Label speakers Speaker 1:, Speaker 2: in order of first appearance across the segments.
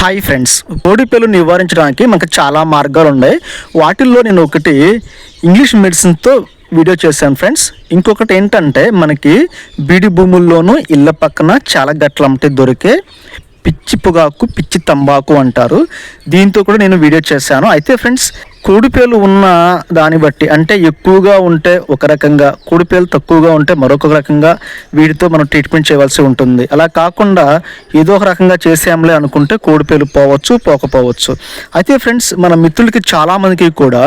Speaker 1: Hi friends కోడిపేలు నివారించడానికి మనకు చాలా మార్గాలు ఉన్నాయి. వాటిల్లో నేను ఒకటి ఇంగ్లీష్ మెడిసిన్తో వీడియో చేశాను ఫ్రెండ్స్ ఇంకొకటి ఏంటంటే మనకి బీడి భూముల్లోనూ ఇళ్ళ పక్కన చాలా గట్లంటే దొరికే పిచ్చి పొగాకు పిచ్చి తంబాకు అంటారు. దీంతో కూడా నేను వీడియో చేశాను. అయితే ఫ్రెండ్స్ కోడిపేలు ఉన్న దాన్ని బట్టి అంటే ఎక్కువగా ఉంటే ఒక రకంగా కూడిపేలు తక్కువగా ఉంటే మరొక రకంగా వీటితో మనం ట్రీట్మెంట్ చేయవలసి ఉంటుంది. అలా కాకుండా ఏదో ఒక రకంగా చేసాంలే అనుకుంటే కోడిపేలు పోవచ్చు పోకపోవచ్చు. అయితే ఫ్రెండ్స్ మన మిత్రులకి చాలామందికి కూడా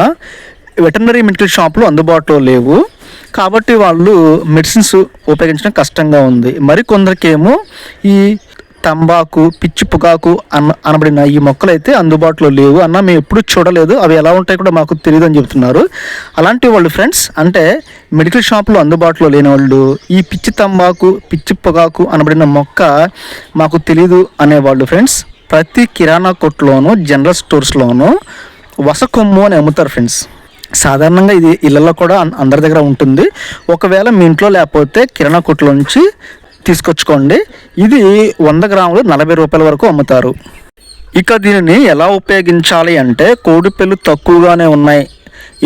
Speaker 1: వెటర్నరీ మెడికల్ షాపులు అందుబాటులో లేవు. కాబట్టి వాళ్ళు మెడిసిన్స్ ఉపయోగించడం కష్టంగా ఉంది. మరి కొందరికేమో ఈ తంబాకు పిచ్చి పొగాకు అన్న అనబడిన ఈ మొక్కలు అయితే అందుబాటులో లేవు. అన్న మేము ఎప్పుడు చూడలేదు. అవి ఎలా ఉంటాయి కూడా మాకు తెలియదు అని చెప్తున్నారు. అలాంటి వాళ్ళు ఫ్రెండ్స్ అంటే మెడికల్ షాప్లో అందుబాటులో లేని వాళ్ళు ఈ పిచ్చి తంబాకు పిచ్చి పొగాకు అనబడిన మొక్క మాకు తెలియదు అనేవాళ్ళు ఫ్రెండ్స్ ప్రతి కిరాణా కొట్లోనూ జనరల్ స్టోర్స్లోనూ వసకొమ్ము అని అమ్ముతారు ఫ్రెండ్స్ సాధారణంగా ఇది ఇళ్ళల్లో కూడా అందరి దగ్గర ఉంటుంది. ఒకవేళ మీ ఇంట్లో లేకపోతే కిరాణా కొట్లో నుంచి తీసుకొచ్చుకోండి. ఇది వంద గ్రాములు నలభై రూపాయల వరకు అమ్ముతారు. ఇక దీనిని ఎలా ఉపయోగించాలి అంటే కోడిపెళ్ళు తక్కువగానే ఉన్నాయి.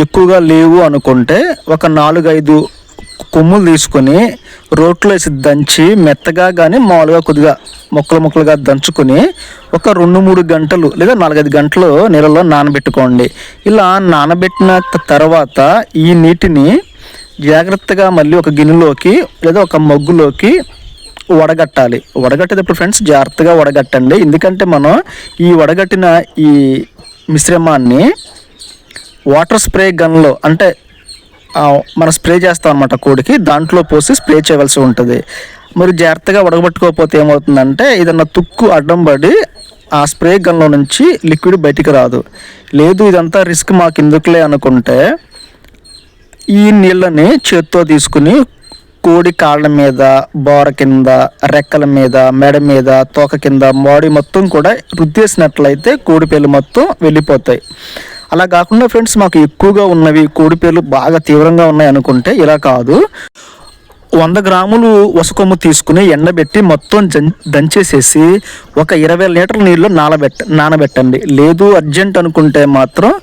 Speaker 1: ఎక్కువగా లేవు అనుకుంటే ఒక నాలుగైదు కొమ్ములు తీసుకొని రోట్లో వేసి దంచి మెత్తగా కానీ మామూలుగా కొద్దిగా ముక్కలు ముక్కలుగా దంచుకొని ఒక రెండు మూడు గంటలు లేదా నాలుగైదు గంటలు నీళ్ళలో నానబెట్టుకోండి. ఇలా నానబెట్టిన తర్వాత ఈ నీటిని జాగ్రత్తగా మళ్ళీ ఒక గిన్నెలోకి లేదా ఒక మగ్గులోకి వడగట్టాలి. వడగట్టేటప్పుడు ఫ్రెండ్స్ జాగ్రత్తగా వడగట్టండి. ఎందుకంటే మనం ఈ వడగట్టిన ఈ మిశ్రమాన్ని వాటర్ స్ప్రే గన్లో అంటే మనం స్ప్రే చేస్తాం అనమాట కోడికి. దాంట్లో పోసి స్ప్రే చేయవలసి ఉంటుంది. మరి జాగ్రత్తగా వడగబెట్టుకోకపోతే ఏమవుతుందంటే ఏదన్నా తుక్కు అడ్డం పడి ఆ స్ప్రే గన్లో నుంచి లిక్విడ్ బయటికి రాదు. లేదు ఇదంతా రిస్క్ మాకు ఎందుకులే అనుకుంటే ఈ నీళ్ళని చేత్తో తీసుకుని కోడి కాళ్ళ మీద బోర కింద రెక్కల మీద మెడ మీద తోక కింద బాడీ మొత్తం కూడా రుద్దేసినట్లయితే కోడిపేలు మొత్తం వెళ్ళిపోతాయి. అలా కాకుండా ఫ్రెండ్స్ మాకు ఎక్కువగా ఉన్నవి కోడిపేలు బాగా తీవ్రంగా ఉన్నాయి అనుకుంటే ఇలా కాదు. వంద గ్రాములు వసకొమ్ము తీసుకుని ఎండబెట్టి మొత్తం దంచేసేసి ఒక ఇరవై లీటర్ల నీళ్ళు నానబెట్ట నానబెట్టండి. లేదు అర్జెంట్ అనుకుంటే మాత్రం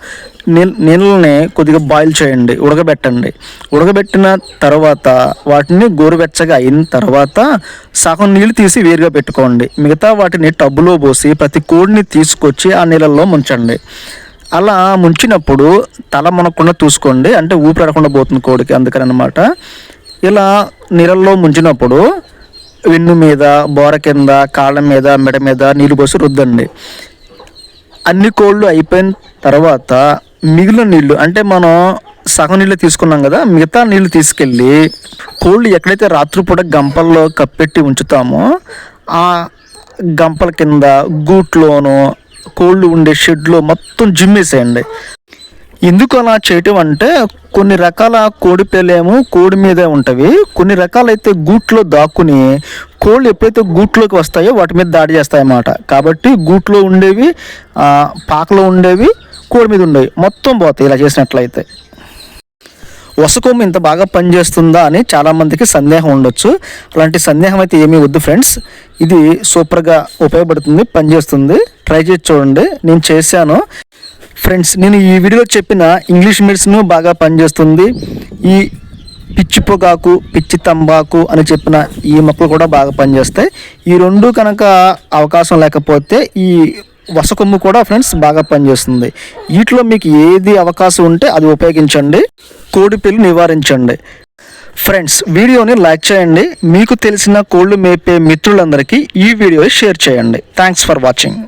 Speaker 1: నీళ్ళని కొద్దిగా బాయిల్ చేయండి ఉడకబెట్టండి. ఉడకబెట్టిన తర్వాత వాటిని గోరువెచ్చగా అయిన తర్వాత సగం నీళ్ళు తీసి వేరుగా పెట్టుకోండి. మిగతా వాటిని టబ్బులో పోసి ప్రతి కోడిని తీసుకొచ్చి ఆ నీళ్ళల్లో ముంచండి. అలా ముంచినప్పుడు తల మునకుండా చూసుకోండి. అంటే ఊపిరడకుండా పోతుంది కోడికి అందుకని అనమాట ఇలా నీళ్ళల్లో ముంచినప్పుడు వెన్ను మీద బోర కింద కాళ్ళ మీద మెడ మీద నీళ్ళు పోసి రుద్దండి. అన్ని కోళ్ళు అయిపోయిన తర్వాత మిగిలిన నీళ్ళు అంటే మనం సగం నీళ్ళు తీసుకున్నాం కదా మిగతా నీళ్ళు తీసుకెళ్ళి కోళ్ళు ఎక్కడైతే రాత్రిపూట గంపల్లో కప్పెట్టి ఉంచుతామో ఆ గంపల కింద గూట్లోనూ కోళ్ళు ఉండే షెడ్లో మొత్తం జిమ్మేసేయండి. ఎందుకు అలా చేయటం అంటే కొన్ని రకాల కోడి పేలేమో కోడి మీదే ఉంటవి. కొన్ని రకాలైతే గూట్లో దాక్కుని కోళ్ళు ఎప్పుడైతే గూట్లోకి వస్తాయో వాటి మీద దాడి చేస్తాయన్నమాట. కాబట్టి గూట్లో ఉండేవి పాకలో ఉండేవి కోడి మీద ఉండేవి. మొత్తం పోతాయి ఇలా చేసినట్లయితే. వసకొమ్ము ఇంత బాగా పనిచేస్తుందా అని చాలామందికి సందేహం ఉండొచ్చు. అలాంటి సందేహం అయితే ఏమీ వద్దు ఫ్రెండ్స్. ఇది సూపర్గా ఉపయోగపడుతుంది పనిచేస్తుంది. ట్రై చేసి చూడండి. నేను చేశాను. ఫ్రెండ్స్ నేను ఈ వీడియోలో చెప్పిన ఇంగ్లీష్ మెడిసిన్ బాగా పనిచేస్తుంది. ఈ పిచ్చి పొగాకు పిచ్చి తంబాకు అని చెప్పిన ఈ మొక్కలు కూడా బాగా పనిచేస్తాయి. ఈ రెండు కనుక అవకాశం లేకపోతే ఈ వసకొమ్ము కూడా ఫ్రెండ్స్ బాగా పనిచేస్తుంది. వీటిలో మీకు ఏది అవకాశం ఉంటే అది ఉపయోగించండి. కోడిపిల్లి నివారించండి. ఫ్రెండ్స్ వీడియోని లైక్ చేయండి. మీకు తెలిసిన కోళ్ళు మేపే మిత్రులందరికీ ఈ వీడియో షేర్ చేయండి. Thanks for watching